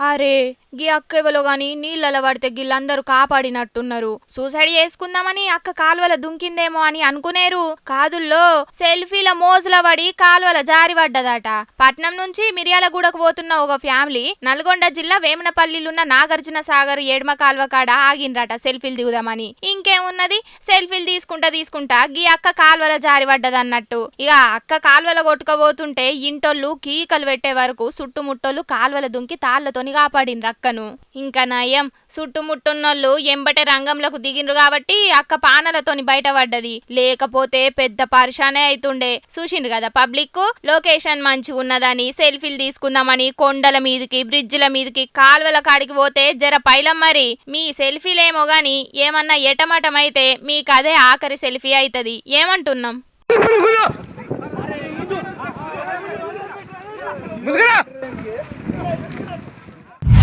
अरे గీ అక్క ఎవలో గాని నీళ్ళలో పడితే గిళ్ళందరూ కాపాడినట్టున్నారు. సూసైడ్ చేసుకుందామని అక్క కాలువల దుంకిందేమో అని అనుకునేరు. కాదుల్లో సెల్ఫీల మోజుల పడి కాలువల జారి పడ్డదట. పట్నం నుంచి మిర్యాలగూడకు పోతున్న ఒక ఫ్యామిలీ నల్గొండ జిల్లా వేమనపల్లిలున్న నాగార్జున సాగర్ ఎడమ కాలువ కాడ ఆగిండ్రట సెల్ఫీలు దిగుదామని. ఇంకేమున్నది? సెల్ఫీలు తీసుకుంటా తీసుకుంటా గీ అక్క కాలువల జారి పడ్డదన్నట్టు. ఇక అక్క కాలువల కొట్టుకోబోతుంటే ఇంటోళ్ళు కీకలు పెట్టే వరకు చుట్టుముట్టోళ్ళు కాలువల దుంకి తాళ్ళతోని కాపాడిండ్రు అక్కను ఇంకా నయం చుట్టుముట్టున్నోళ్ళు ఎంబటే రంగంలోకి దిగిండ్రు కాబట్టి అక్క పానలతోని బయటపడ్డది. లేకపోతే పెద్ద పరిశానే అయితుండే. చూసిండ్రు కదా పబ్లిక్ లొకేషన్ మంచి ఉన్నదని సెల్ఫీలు తీసుకుందామని కొండల మీదకి బ్రిడ్జిల మీదకి కాలువల కాడికి పోతే జర పైలం మరి. మీ సెల్ఫీలేమో గాని ఏమన్నా ఎటమటమైతే మీకు అదే ఆఖరి సెల్ఫీ అవుతుంది ఏమంటున్నాం?